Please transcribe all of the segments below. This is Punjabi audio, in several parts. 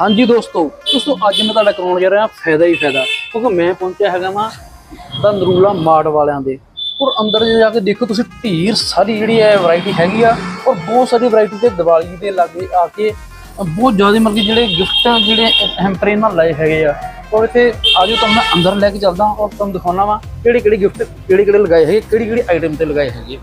ਹਾਂਜੀ ਦੋਸਤੋ ਦੋਸਤੋ, ਅੱਜ ਮੈਂ ਤੁਹਾਡਾ ਕਰਾਉਣ ਜਾ ਰਿਹਾ ਫਾਇਦਾ ਹੀ ਫਾਇਦਾ। ਕਿਉਂਕਿ ਮੈਂ ਪਹੁੰਚਿਆ ਹੈਗਾ ਵਾਂ ਤਾਂ ਨਰੂਲਾ ਮਾਰਟ ਵਾਲਿਆਂ ਦੇ। ਔਰ ਅੰਦਰ ਜਾ ਕੇ ਦੇਖੋ, ਤੁਸੀਂ ਢੀਰ ਸਾਰੀ ਜਿਹੜੀ ਹੈ ਵੈਰਾਈਟੀ ਹੈਗੀ ਆ, ਔਰ ਬਹੁਤ ਸਾਰੀ ਵੈਰਾਈਟੀ ਤੇ ਦੀਵਾਲੀ ਦੇ ਲਾਗੇ ਆ ਕੇ ਬਹੁਤ ਜ਼ਿਆਦਾ ਮਤਲਬ ਕਿ ਜਿਹੜੇ ਗਿਫਟ, ਜਿਹੜੇ ਹੈਂਪਰ ਨਾਲ ਲਾਏ ਹੈਗੇ ਆ। ਔਰ ਇੱਥੇ ਆਜੋ ਤੁਹਾਨੂੰ ਮੈਂ ਅੰਦਰ ਲੈ ਕੇ ਚੱਲਦਾ ਔਰ ਤੁਹਾਨੂੰ ਦਿਖਾਉਣਾ ਵਾ ਕਿਹੜੇ ਕਿਹੜੇ ਗਿਫਟ ਕਿਹੜੇ ਕਿਹੜੇ ਲਗਾਏ ਹੈਗੇ, ਕਿਹੜੀ ਕਿਹੜੀ ਆਈਟਮ ਤੇ ਲਗਾਏ ਹੈਗੇ।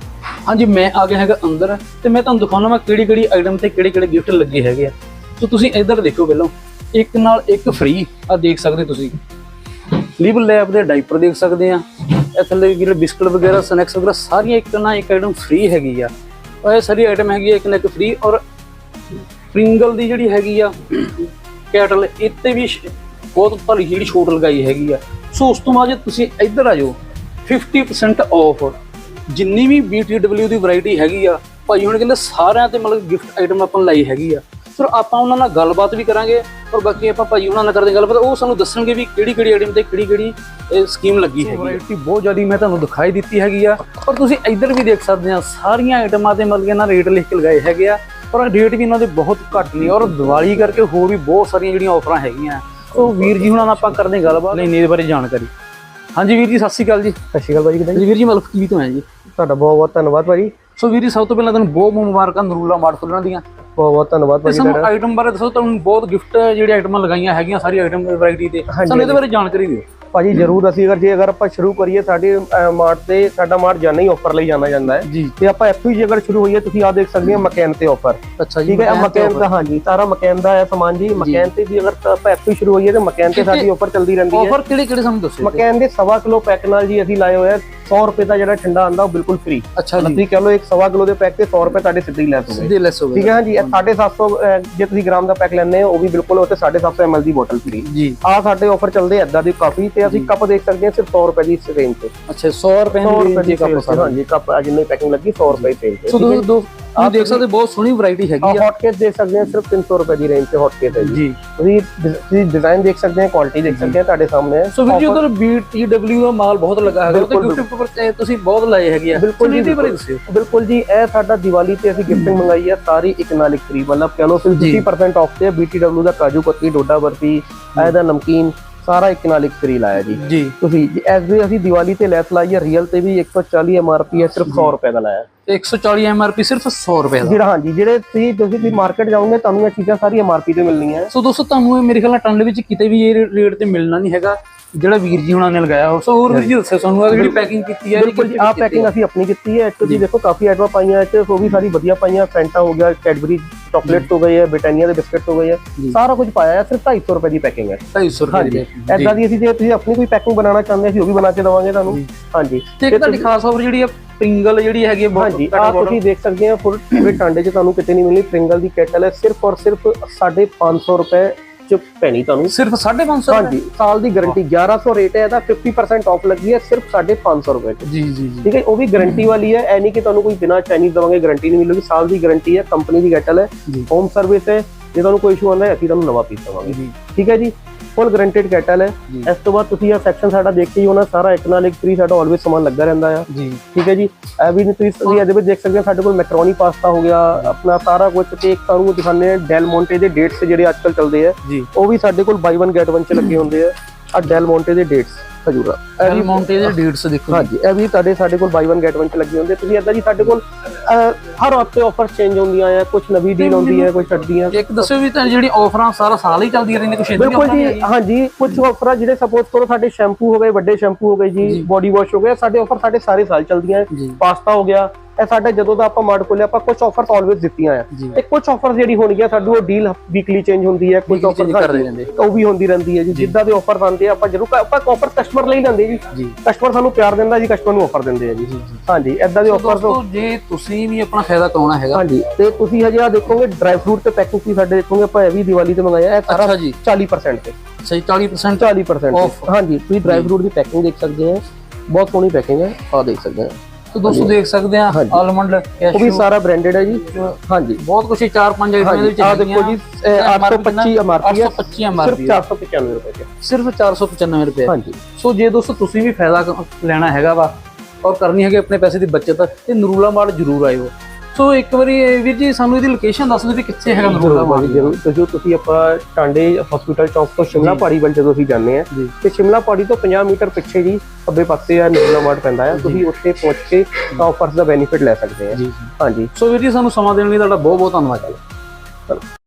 ਹਾਂਜੀ, ਮੈਂ ਆ ਗਿਆ ਹੈਗਾ ਅੰਦਰ ਤੇ ਮੈਂ ਤੁਹਾਨੂੰ ਦਿਖਾਉਣਾ ਵਾ ਕਿਹੜੀ ਕਿਹੜੀ ਆਈਟਮ ਤੇ ਕਿਹੜੇ ਕਿਹੜੇ ਗਿਫਟ ਲੱਗੇ ਹੈਗੇ ਆ। ਸੋ ਤੁਸੀਂ ਇੱਧਰ ਦੇਖੋ ਪਹਿਲਾਂ, ਇੱਕ ਨਾਲ ਇੱਕ ਫ੍ਰੀ ਆ ਦੇਖ ਸਕਦੇ ਤੁਸੀਂ। ਲਿਵ ਲੈਬ ਦੇ ਡਾਈਪਰ ਦੇਖ ਸਕਦੇ ਆ ਇਹ ਥੱਲੇ ਜਿਹੜੇ ਬਿਸਕਟ ਵਗੈਰਾ ਸਨੈਕਸ ਵਗੈਰਾ, ਸਾਰੀਆਂ ਇੱਕ ਨਾਲ ਇੱਕ ਆਈਟਮ ਫ੍ਰੀ ਹੈਗੀ ਆ। ਔਰ ਇਹ ਸਾਰੀ ਆਈਟਮ ਹੈਗੀ ਆ ਇੱਕ ਨਾਲ ਇੱਕ ਫ੍ਰੀ ਔਰ ਪ੍ਰਿੰਗਲ ਦੀ ਜਿਹੜੀ ਹੈਗੀ ਆ ਕੈਟਲ ਇੱਥੇ ਵੀ ਬਹੁਤ ਭਾਰੀ ਜਿਹੜੀ ਛੋਟ ਲਗਾਈ ਹੈਗੀ ਆ। ਸੋ ਉਸ ਤੋਂ ਬਾਅਦ ਜੇ ਤੁਸੀਂ ਇੱਧਰ ਆ ਜਾਓ 50% ਆਫ ਜਿੰਨੀ ਵੀ BTW ਦੀ ਵੈਰਾਈਟੀ ਹੈਗੀ ਆ, ਭਾਈ ਹੁਣ ਕਹਿੰਦੇ ਸਾਰਿਆਂ ਤੇ ਮਤਲਬ ਗਿਫਟ ਆਈਟਮ ਆਪਾਂ ਲਾਈ ਹੈਗੀ ਆ। ਫਿਰ ਆਪਾਂ ਉਹਨਾਂ ਨਾਲ ਗੱਲਬਾਤ ਵੀ ਕਰਾਂਗੇ ਔਰ ਬਾਕੀ ਆਪਾਂ ਭਾਈ ਉਹਨਾਂ ਨਾਲ ਕਰਦੇ ਗੱਲਬਾਤ ਉਹ ਸਾਨੂੰ ਦੱਸਣਗੇ ਵੀ ਕਿਹੜੀ ਕਿਹੜੀ ਆਈਟਮ ਤੇ ਕਿਹੜੀ ਕਿਹੜੀ ਸਕੀਮ ਲੱਗੀ ਹੈਗੀ ਵੈਰਾਈਟੀ ਬਹੁਤ ਜ਼ਿਆਦਾ ਮੈਂ ਤੁਹਾਨੂੰ ਦਿਖਾਈ ਦਿੱਤੀ ਹੈਗੀ ਆ। ਔਰ ਤੁਸੀਂ ਇੱਧਰ ਵੀ ਦੇਖ ਸਕਦੇ ਆ ਸਾਰੀਆਂ ਆਈਟਮਾਂ ਤੇ ਮਤਲਬ ਇਹਨਾਂ ਰੇਟ ਲਿਖ ਕੇ ਲਗਾਏ ਹੈਗੇ ਆ। ਔਰ ਰੇਟ ਵੀ ਇਹਨਾਂ ਦੇ ਬਹੁਤ ਘੱਟ ਨੇ ਔਰ ਦੀਵਾਲੀ ਕਰਕੇ ਹੋਰ ਵੀ ਬਹੁਤ ਸਾਰੀਆਂ ਜਿਹੜੀਆਂ ਆਫਰਾਂ ਹੈਗੀਆਂ ਉਹ ਵੀਰ ਜੀ ਹੁਣਾਂ ਨਾਲ ਆਪਾਂ ਕਰਦੇ ਗੱਲਬਾਤ। ਨਹੀਂ ਇਹਦੇ ਬਾਰੇ ਜਾਣਕਾਰੀ। ਹਾਂਜੀ ਵੀਰ ਜੀ ਸਤਿ ਸ਼੍ਰੀ ਅਕਾਲ ਜੀ। ਸਤਿ ਸ਼੍ਰੀ ਅਕਾਲ ਭਾਜੀ ਕਿਦਾਂ ਜੀ? ਵੀਰ ਜੀ ਮਲਕ ਕੀ ਤੋਂ ਹੈ ਜੀ? ਤੁਹਾਡਾ ਬਹੁਤ ਬਹੁਤ ਧੰਨਵਾਦ ਭਾਜੀ। ਸੋ ਵੀਰ ਜੀ ਸਭ ਤੋਂ ਪਹਿਲਾਂ ਤੁਹਾਨੂੰ ਬਹੁਤ ਮੁਬਾਰਕਾਂ ਨਰੂਲਾ ਮਾਰਟ ਖੁੱਲਣ ਦੀਆਂ। ਬਹੁਤ ਬਹੁਤ ਧੰਨਵਾਦ ਭਾਜੀ ਸਾਨੂੰ ਆਈਟਮ ਬਾਰੇ ਦੱਸੋ ਤੁਹਾਨੂੰ ਬਹੁਤ ਗਿਫਟ ਜਿਹੜੀ ਆਈਟਮਾਂ ਲਗਾਈਆਂ ਹੈਗੀਆਂ ਸਾਰੀ ਆਈਟਮ ਵੈਰਾਈਟੀ ਤੇ। ਸਾਨੂੰ ਇਹਦੇ ਬਾਰੇ ਜਾਣਕਾਰੀ ਦਿਓ। ਭਾਜੀ ਜਰੂਰ ਅਸੀਂ ਅਗਰ ਜੇ ਅਗਰ ਆਪਾਂ ਸ਼ੁਰੂ ਕਰੀਏ ਸਾਡੇ ਮਾਰਟ ਤੇ ਸਾਡਾ ਮਾਰਟ ਜਾਣਾ ਹੀ ਆਫਰ ਲਈ ਜਾਣਾ ਜਾਂਦਾ ਹੈ। ਜੀ। ਤੇ ਆਪਾਂ ਇੱਥੋਂ ਹੀ ਜੇ ਅਗਰ ਸ਼ੁਰੂ ਹੋਈਏ ਤੁਸੀਂ ਆ ਦੇਖ ਸਕਦੇ ਹੋ ਮਕੈਨ ਤੇ ਆਫਰ ਅੱਛਾ ਜੀ ਠੀਕ ਹੈ ਮਕੈਨ ਦਾ ਹਾਂਜੀ ਸਾਰਾ ਮਕੈਨ ਦਾ ਹੈ ਸਮਾਨ ਜੀ ਮਕੈਨ ਤੇ ਵੀ ਅਗਰ ਆਪਾਂ ਇੱਥੋਂ ਹੀ ਸ਼ੁਰੂ ਹੋਈਏ ਤੇ ਮਕੈਨ ਤੇ ਸਾਡੀ ਆਫਰ ਚੱਲਦੀ ਰਹਿੰਦੀ ਹੈ। ਆਫਰ ਕਿਹੜੇ ਕਿਹੜੇ ਸਾਨੂੰ ਦੱਸੋ ਮਕੈਨ ਦੇ ਸਵਾ ਕਿਲੋ ਪੈਕ ਨਾਲ ਜੀ ਅਸੀਂ ਲਾਏ ਹੋਏ ਆ 100 ਰੁਪਏ ਦਾ ਜਿਹੜਾ ਠੰਡਾ ਆਂਦਾ ਉਹ ਬਿਲਕੁਲ ਫ੍ਰੀ ਅੱਛਾ ਜੀ। ਤੁਸੀਂ ਕਹ ਲਓ ਇੱਕ ਸਵਾ ਕਿਲੋ ਦੇ ਪੈਕ ਤੇ 100 ਰੁਪਏ ਤੁਹਾਡੇ ਸਿੱਧੇ ਹੀ ਲੈ ਦੋਗੇ ਸਿੱਧੇ ਲੈਸ ਹੋ ਠੀਕ ਹੈ ਇਹ 750 ਜੇ ਤੁਸੀਂ ਗ੍ਰਾਮ ਦਾ ਪੈਕ ਲੈਣੇ ਹੋ ਉਹ ਵੀ ਬਿਲਕੁਲ ਉੱਥੇ 750 ml ਦੀ ਬੋਤਲ ਫ੍ਰੀ ਜੀ। ਆ ਸਾਡੇ ਆਫਰ ਚੱਲਦੇ ਏਦਾਂ ਦੀ ਕਾਫੀ ਤੇ ਅਸੀਂ ਕੱਪ ਦੇਖ ਸਕਦੇ ਹਾਂ ਸਿਰਫ 100 ਰੁਪਏ ਦੀ ਇਸ ਰੇਂਜ ਤੇ। ਅੱਛਾ 100 ਰੁਪਏ 100 ਦੀ ਦੀ ਕੱਪ ਕੱਪ ਹਾਂਜੀ ਕੱਪ ਅੱਜ ਜਿੰਨੀ ਪੈਕਿੰਗ ਲੱਗੀ 100 ਰੁਪਏ range ਸੋ ਤੇ ਦੋ ਆਪ ਦੇਖ ਸਕਦੇ ਬਹੁਤ ਸੋਹਣੀ ਵੈਰਾਈਟੀ ਹੈਗੀ ਆ। ਹੌਟ ਕੇਸ ਦੇਖ ਸਕਦੇ ਹਾਂ ਸਿਰਫ 300 ਰੁਪਏ ਦੀ ਰੇਂਜ ਤੇ ਹੌਟ ਕੇਸ ਹੈ ਜੀ। ਤੁਸੀਂ ਤੁਸੀਂ ਡਿਜ਼ਾਈਨ ਦੇਖ ਸਕਦੇ ਹੋ ਕੁਆਲਿਟੀ ਦੇਖ ਸਕਦੇ ਹੋ ਤੁਹਾਡੇ ਸਾਹਮਣੇ ਸੋ ਵੀਰ ਜੀ ਉਧਰ BTW ਦਾ ਮਾਲ ਬਹੁਤ ਲੱਗਾ ਹੈਗਾ ਤੇ ਗਿਫਟ ਉੱਪਰ ਤੇ ਤੁਸੀਂ ਬਹੁਤ ਲਾਏ ਹੈਗੇ ਆ। ਬਿਲਕੁਲ ਜੀ ਬਿਲਕੁਲ। ਜੀ ਇਹ ਸਾਡਾ ਦੀਵਾਲੀ ਤੇ ਅਸੀਂ ਗਿਫਟਿੰਗ ਮੰਗਾਈ ਹੈ ਸਾਰੀ ਇੱਕ ਨਾਲ ਇੱਕ ਫ੍ਰੀ ਮਤਲਬ ਕਹ ਲਓ ਸਿਰਫ 20% ਆਫ ਤੇ BTW ਦਾ ਕਾਜੂ ਕਤਲੀ ਡੋਡਾ ਬਰਫੀ ਇਹਦਾ ਨਮਕੀਨ ਸਾਰਾ ਇੱਕ ਨਾਲ ਇੱਕ ਫ੍ਰੀ ਲਾਇਆ ਜੀ। ਜੀ। ਤੁਸੀਂ ਐਸ ਦੇ ਅਸੀਂ ਦੀਵਾਲੀ ਤੇ ਲੈਸ ਲਾਈ ਹੈ ਰੀਅਲ ਤੇ ਵੀ 140 MRP ਹੈ ਸਿਰਫ 100 ਰੁਪਏ ਦਾ ਲਾਇਆ। ਤੇ 140 MRP ਸਿਰਫ 100 ਰੁਪਏ ਦਾ। ਜਿਹੜਾ ਹਾਂਜੀ ਜਿਹੜੇ ਤੁਸੀਂ ਤੁਸੀਂ ਵੀ ਮਾਰਕੀਟ ਜਾਓਗੇ ਤੁਹਾਨੂੰ ਇਹ ਚੀਜ਼ਾਂ ਸਾਰੀ MRP ਤੇ ਮਿਲਣੀਆਂ। ਸੋ ਦੋਸਤੋ ਤੁਹਾਨੂੰ ਇਹ ਮੇਰੇ ਖਿਆਲ ਨਾਲ ਦੇ ਵਿੱਚ ਕਿਤੇ ਵੀ ਇਹ ਰੇਟ ਤੇ ਮਿਲਣਾ ਨਹੀਂ ਹੈਗਾ। ਜਿਹੜਾ ਵੀਰ ਜੀ ਹੁਣਾਂ ਨੇ ਲਗਾਇਆ ਹੋ ਸੋ ਹੋਰ ਵੀਰ ਜੀ ਦੱਸੋ ਸਾਨੂੰ ਆਹ ਜਿਹੜੀ ਪੈਕਿੰਗ ਕੀਤੀ ਹੈ ਬਿਲਕੁਲ ਆਹ ਪੈਕਿੰਗ ਅਸੀਂ ਆਪਣੀ ਕੀਤੀ ਹੈ। ਤੁਸੀਂ ਦੇਖੋ ਕਾਫੀ ਆਈਟਮਾਂ ਪਾਈਆਂ 'ਚ ਉਹ ਵੀ ਸਾਰੀ ਵਧੀਆ ਪਾਈਆਂ। ਫੈਂਟਾ ਹੋ ਗਿਆ ਕੈਡਬਰੀ ਚਾਕਲੇਟ ਹੋ ਗਈ ਹੈ ਬ੍ਰਿਟਾਨੀਆ ਦੇ ਬਿਸਕਟ ਹੋ ਗਏ ਹੈ। ਸਾਰਾ ਕੁਝ ਪਾਇਆ ਹੈ ਸਿਰਫ 250 ਰੁਪਏ ਦੀ ਪੈਕਿੰਗ ਹੈ। 250 ਰੁਪਏ ਦੀ ਐਦਾਂ ਦੀ ਅਸੀਂ ਜੇ ਤੁਸੀਂ ਆਪਣੀ ਕੋਈ ਪੈਕਿੰਗ ਬਣਾਉਣਾ ਚਾਹੁੰਦੇ ਅਸੀਂ ਉਹ ਵੀ ਬਣਾ ਕੇ ਦੇਵਾਂਗੇ ਤੁਹਾਨੂੰ। ਹਾਂਜੀ। ਤੇ ਇੱਕ ਤੁਹਾਡੀ ਖਾਸ ਆਫਰ ਜਿਹੜੀ ਹੈ ਪ੍ਰਿੰਗਲ ਜਿਹੜੀ ਹੈਗੀ ਹਾਂਜੀ ਆ ਤੁਸੀਂ ਦੇਖ ਸਕਦੇ ਹੋ ਫੁੱਲ ਪੂਰੇ ਟਾਂਡੇ 'ਚ ਤੁਹਾਨੂੰ ਕਿਤੇ ਨਹੀਂ ਮਿਲਣੀ। ਪ੍ਰਿੰਗਲ ਦੀ ਕੈਟਲ ਹੈ ਸਿਰਫ ਔਰ ਸਿਰਫ 550 ਰੁਪਏ 'ਚ ਪੈਣੀ ਤੁਹਾਨੂੰ। ਸਿਰਫ 550 ਹਾਂਜੀ ਸਾਲ ਦੀ ਗਾਰੰਟੀ 1100 ਰੇਟ ਹੈ ਇਹਦਾ 50% ਆਫ ਲੱਗੀ ਹੈ ਸਿਰਫ 550 ਰੁਪਏ 'ਚ। ਜੀ ਜੀ ਜੀ। ਠੀਕ ਹੈ ਉਹ ਵੀ ਗਾਰੰਟੀ ਵਾਲੀ ਹੈ ਐ ਨਹੀਂ ਕਿ ਤੁਹਾਨੂੰ ਕੋਈ ਬਿਨਾ ਚਾਈਨੀਜ਼ ਦਵਾਂਗੇ ਗਾਰੰਟੀ ਨਹੀਂ ਮਿਲੂਗੀ ਸਾਲ ਦੀ ਗਾਰੰਟੀ ਹੈ ਕੰਪਨੀ ਦੀ ਕੈਟਲ ਹੈ। ਹੋਮ ਸਰਵਿਸ ਹੈ ਜੇ ਤੁਹਾਨੂੰ ਕੋਈ ਇਸ਼ੂ ਆਉਂਦਾ ਹੈ ਅਸੀਂ ਤੁਹਾਨੂੰ ਨਵਾਂ ਪੀਸ ਦਵਾਂਗੇ। ਠੀਕ ਹੈ ਜੀ ਫੁੱਲ ਗਾਰੰਟੀਡ ਕੈਟਲ ਹੈ। ਇਸ ਤੋਂ ਬਾਅਦ ਤੁਸੀਂ ਇਹ ਸੈਕਸ਼ਨ ਸਾਡਾ ਦੇਖ ਕੇ ਹੀ ਹੋਣਾ ਸਾਰਾ ਇੱਕ ਨਾਲ ਇੱਕ ਫ੍ਰੀ ਸਾਡਾ ਆਲਵੇਸ ਸਮਾਨ ਲੱਗਾ ਰਹਿੰਦਾ ਆ। ਜੀ। ਠੀਕ ਹੈ ਜੀ? ਇਹ ਵੀ ਤੁਸੀਂ ਤੁਸੀਂ ਇਹਦੇ ਵਿੱਚ ਦੇਖ ਸਕਦੇ ਹੋ ਸਾਡੇ ਕੋਲ ਮੈਕਰੋਨੀ ਪਾਸਤਾ ਹੋ ਗਿਆ ਆਪਣਾ ਸਾਰਾ ਕੁਝ ਤੇ ਇੱਕ ਤੁਹਾਨੂੰ ਦਿਖਾਣੇ ਡੈਲ ਮੋਂਟੇ ਦੇ ਡੇਟਸ ਜਿਹੜੇ ਅੱਜਕੱਲ ਚੱਲਦੇ ਆ। ਜੀ। ਉਹ ਵੀ ਸਾਡੇ ਕੋਲ ਬਾਈ 1 ਗੈਟ 1 ਚ ਲੱਗੇ ਹੁੰਦੇ ਆ। ਆ ਡੈਲ ਮੋਂਟੇ ਦੇ ਡੇਟਸ ਖਜੂਰਾ ਐਲ ਮਾਉਂਟੇ ਦੇ ਡੇਟਸ ਦੇਖੋ ਹਾਂਜੀ ਇਹ ਵੀ ਤੁਹਾਡੇ ਸਾਡੇ ਕੋਲ ਬਾਈ 1 ਗੈਟ 1 ਚ ਲੱਗੇ ਹੁੰਦੇ ਤੁਸੀਂ ਏਦਾਂ ਜੀ ਸਾਡੇ ਕੋਲ ਹਰ ਹਫ਼ਤੇ ਆਫਰ ਚੇਂਜ ਹੁੰਦੀਆਂ ਆ ਕੁਝ ਨਵੀਂ ਡੀਲ ਹੁੰਦੀ ਹੈ ਕੁਝ ਛੱਡਦੀਆਂ। ਇੱਕ ਦੱਸਿਓ ਵੀ ਤਾਂ ਜਿਹੜੀ ਆਫਰਾਂ ਸਾਰਾ ਸਾਲ ਹੀ ਚੱਲਦੀਆਂ ਰਹਿੰਦੀਆਂ ਕੁਛ ਇਦਾਂ ਬਿਲਕੁਲ ਜੀ ਹਾਂਜੀ ਕੁਝ ਆਫਰਾਂ ਜਿਹੜੇ ਸਪੋਜ਼ ਕਰੋ ਸਾਡੇ ਸ਼ੈਂਪੂ ਹੋ ਗਏ ਵੱਡੇ ਸ਼ੈਂਪੂ ਹੋ ਗਏ ਜੀ ਬੋਡੀ ਵਾਸ਼ ਹੋ ਗਿਆ ਸਾਡੇ ਆਫਰ ਸਾਡੇ ਸਾਰੇ ਸਾਲ ਚੱਲਦੀਆਂ। ਪਾਸਤਾ ਹੋ ਗਿਆ ਇਹ ਸਾਡੇ ਜਦੋਂ ਦਾ ਆਪਾਂ ਮਾਰਟ ਖੋਲਿਆ ਆਪਾਂ ਕੁਝ ਆਫਰਸ ਆਲਵੇਜ਼ ਦਿੱਤੀਆਂ ਆ। ਤੇ ਕੁਝ ਆਫਰਸ ਜਿਹੜੀ ਹੋਣਗੀਆਂ ਸਾਡੀ ਉਹ ਡੀਲ ਵੀਕਲੀ ਚੇਂਜ ਹੁੰਦੀ ਹੈ ਕੁਝ ਆਫਰ ਕਰਦੇ ਰਹਿੰਦੇ। ਉਹ ਵੀ ਹੁੰਦੀ ਰਹਿੰਦੀ ਹੈ ਜੀ ਜਿੱਦਾਂ ਦੇ ਆਫਰ ਆਉਂਦੇ ਆ ਆਪਾਂ ਜ਼ਰੂਰ ਆਪਾਂ ਆਫਰ ਕਸਟਮਰ ਲਈ ਲੈਂਦੇ ਜੀ। ਕਸਟਮਰ ਸਾਨੂੰ ਪਿਆਰ ਦਿੰਦਾ ਜੀ ਕਸਟਮਰ ਨੂੰ ਆਫਰ ਦਿੰਦੇ ਆ ਜੀ। ਹਾਂਜੀ ਏਦਾਂ ਦੇ ਆਫਰ ਦੋਸਤੋ ਜੇ ਤੁਸੀਂ ਵੀ ਆਪਣਾ ਫਾਇਦਾ ਕਰਾਉਣਾ ਹੈਗਾ ਹਾਂਜੀ ਤੇ ਤੁਸੀਂ ਹਜੇ ਆ ਦੇਖੋਗੇ ਡਰਾਈ ਫਰੂਟ ਤੇ ਪੈਕਿੰਗ ਵੀ ਸਾਡੇ ਦੇਖੋਗੇ ਆਪਾਂ ਇਹ ਵੀ ਦੀਵਾਲੀ ਤੇ ਮੰਗਾਇਆ ਇਹ ਸਾਰਾ ਅੱਛਾ ਜੀ। 40% ਤੇ। ਸਹੀ 40% 40% Off. ਤੇ। ਹਾਂਜੀ ਤੁਸੀਂ ਡਰਾਈ ਫਰੂਟ ਦੀ ਪੈਕਿੰਗ ਦੇਖ ਸਕਦੇ ਹੋ ਬਹੁਤ ਸੋਹਣੀ ਪੈਕਿੰਗ ਹੈ ਆ ਦੇਖ ਸਕਦੇ ਹੋ ਤੋ ਦੋਸਤੋ ਦੇਖ ਸਕਦੇ ਆ ਹਾਂਜੀ। ਆਲਮੰਡ ਉਹ ਵੀ ਸਾਰਾ ਬ੍ਰਾਂਡਡ ਹੈ ਜੀ। ਹਾਂਜੀ। ਬਹੁਤ ਕੁਝ ਚਾਰ ਪੰਜ ਆਈਟਮਾਂ ਦੇ ਵਿੱਚ ਆ ਦੇਖੋ ਜੀ ਇਹ 825 MRP ਹੈ। 825 ਸਿਰਫ MRP 495 ਰੁਪਏ ਸਿਰਫ 495 ਰੁਪਏ। ਹਾਂਜੀ। ਸੋ ਜੇ ਦੋਸਤੋ ਤੁਸੀਂ ਵੀ ਫਾਇਦਾ ਕ- ਲੈਣਾ ਹੈਗਾ ਵਾ ਔਰ ਕਰਨੀ ਹੈਗੀ ਆਪਣੇ ਪੈਸੇ ਦੀ ਬਚਤ ਤੇ ਨਰੂਲਾ ਮਾਰਟ ਜ਼ਰੂਰ ਆਇਓ। ਸੋ ਇੱਕ ਵਾਰੀ ਵੀਰ ਜੀ ਸਾਨੂੰ ਇਹਦੀ ਲੋਕੇਸ਼ਨ ਦੱਸ ਦਿਓ ਵੀ ਕਿੱਥੇ ਹੈਗਾ ਭਾਜੀ ਮਾਰਟ ਜ਼ਰੂਰ ਜੋ ਤੁਸੀਂ ਆਪਾਂ ਟਾਂਡੇ ਹਸਪੀਟਲ ਚੌਕ ਤੋਂ ਸ਼ਿਮਲਾ ਪਹਾੜੀ ਵੱਲ ਜਦੋਂ ਅਸੀਂ ਜਾਂਦੇ ਆ ਤੇ ਸ਼ਿਮਲਾ ਪਹਾੜੀ ਤੋਂ 50 ਮੀਟਰ ਪਿੱਛੇ ਜੀ ਖੱਬੇ ਪਾਸੇ ਆ ਨਿਰਮਲਾ ਮਾਰਟ ਪੈਂਦਾ ਆ। ਤੁਸੀਂ ਉੱਥੇ ਪਹੁੰਚ ਕੇ ਆਫਰਸ ਦਾ ਬੈਨੀਫਿਟ ਲੈ ਸਕਦੇ ਆ। ਹਾਂਜੀ। ਸੋ ਵੀਰ ਜੀ ਸਾਨੂੰ ਸਮਾਂ ਦੇਣ ਲਈ ਤੁਹਾਡਾ ਬਹੁਤ ਬਹੁਤ ਧੰਨਵਾਦ। ਜੀ